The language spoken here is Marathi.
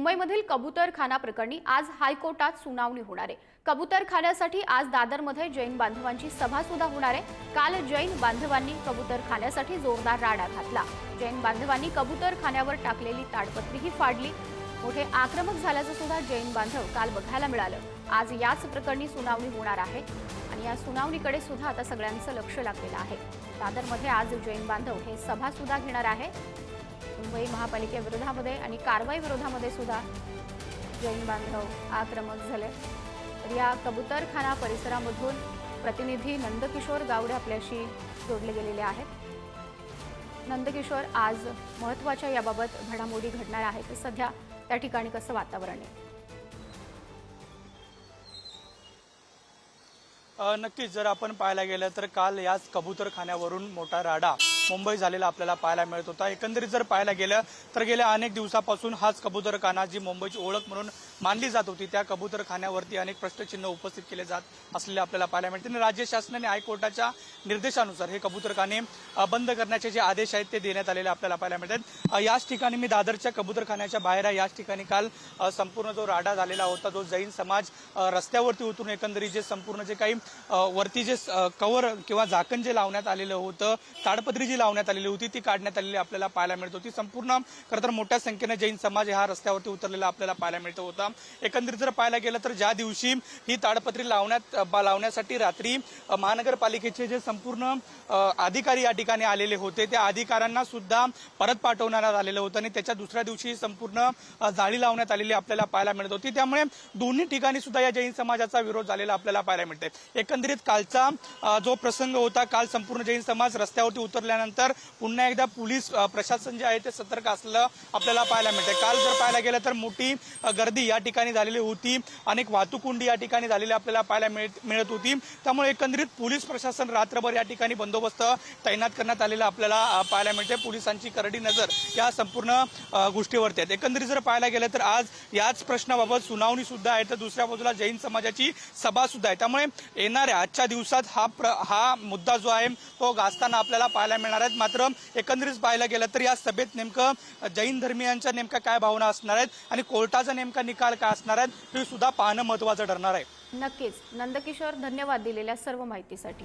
मुंबईमधील कबूतरखाना प्रकरणी आज हायकोर्टात सुनावणी होणार आहे. कबूतरखान्यासाठी आज दादरमध्ये जैन बांधवांची सभा सुद्धा होणार आहे. काल जैन बांधवांनी कबूतरखान्यासाठी जोरदार राडा घातला. जैन बांधवांनी कबूतरखान्यावर टाकलेली ताडपत्रीही फाडली. मोठे आक्रमक झाल्याचं सुद्धा जैन बांधव काल बघायला मिळालं. आज याच प्रकरणी सुनावणी होणार आहे आणि या सुनावणीकडे सुद्धा आता सगळ्यांचं लक्ष लागलेलं आहे. दादरमध्ये आज जैन बांधव हे सभा सुद्धा घेणार आहे. मुंबई महापालिकेविरोधामध्ये आणि कारवाई विरोधामध्ये सुद्धा जैन बांधव आक्रमक झाले. तर या कबूतरखाना परिसरामधून प्रतिनिधी नंदकिशोर गावडे आपल्याशी जोडले गेलेले आहेत. नंदकिशोर आज महत्त्वाच्या याबाबत घडामोडी घडणार आहेत. सध्या त्या ठिकाणी कसं वातावरण आहे? नक्कीच जर आपण पाहायला गेलं तर काल याच कबूतरखान्यावरून मोठा राडा मुंबई झालेला आपल्याला पाहायला मिळत होता. एकंदरीत जर पाहायला गेलं तर गेल्या अनेक दिवसापासून हाच कबूतरखाना जी मुंबईची ओळख म्हणून मानली जात होती त्या कबूतरखान्यावरती अनेक प्रश्नचिन्ह उपस्थित केले जात असलेले आपल्याला पाहायला मिळते. आणि राज्य शासनाने हायकोर्टाच्या निर्देशानुसार हे कबूतरखाने खाने बंद करण्याचे जे आदेश आहेत ते देण्यात आलेले आपल्याला पाहायला मिळतात. याच ठिकाणी मी दादरच्या कबूतरखान्याच्या बाहेर आहे. याच ठिकाणी काल संपूर्ण जो राडा झालेला होता जो जैन समाज रस्त्यावरती उतरून एकंदरीत जे संपूर्ण जे काही वरती जे कवर कव्हर किंवा झाकण जे लावण्यात आलेलं होतं ताडपत्री जी लावण्यात आलेली होती ती काढण्यात आलेली आपल्याला पाहायला मिळत होती. संपूर्ण खरं तर मोठ्या संख्येने जैन समाज हा रस्त्यावरती उतरलेला आपल्याला पाहायला मिळत होता. एकंदरीत जर पाहायला गेलं तर ज्या दिवशी ही ताडपत्री लावण्यात लावण्यासाठी रात्री महानगरपालिकेचे जे संपूर्ण अधिकारी या ठिकाणी आलेले होते त्या अधिकाऱ्यांना सुद्धा परत पाठवण्यात आलेलं होतं आणि त्याच्या दुसऱ्या दिवशी संपूर्ण जाळी लावण्यात आलेली आपल्याला पाहायला मिळत होती. त्यामुळे दोन्ही ठिकाणी सुद्धा या जैन समाजाचा विरोध झालेला आपल्याला पाहायला मिळते एकंदरीत कालचा जो प्रसंग होता काल संपूर्ण जैन समाज रस्त्यावरती झाल्यानंतर पुन्हा एकदा पोलीस प्रशासन जे आहे ते सतर्क असलं आपल्याला पाहायला मिळते काल जर पाहायला गेलं तर मोठी गर्दी या ठिकाणी झालेली होती. अनेक वाहतूककुंडी या ठिकाणी झालेली आपल्याला पाहायला मिळत मिळत होती. त्यामुळे एकंदरीत पोलीस प्रशासन रात्रभर या ठिकाणी बंदोबस्त तैनात करण्यात आलेला आपल्याला पाहायला मिळते पोलिसांची करडी नजर या संपूर्ण गोष्टीवरती आहेत. एकंदरीत जर पाहायला गेलं तर आज याच प्रश्नाबाबत सुनावणी सुद्धा आहे. तर दुसऱ्या बाजूला जैन समाजाची सभा सुद्धा आहे. त्यामुळे येणाऱ्या आजच्या दिवसात हा प्र हा मुद्दा जो आहे तो गाजताना आपल्याला पाहायला मिळणार आहेत. मात्र एकंदरीत पाहायला गेलं तर या सभेत नेमकं जैन धर्मियांच्या नेमक्या काय भावना असणार आहेत आणि कोर्टाचा नेमका निकाल काय असणार आहेत हे सुद्धा पाहणं महत्वाचं ठरणार आहे. नक्कीच. नंदकिशोर धन्यवाद दिलेल्या सर्व माहितीसाठी.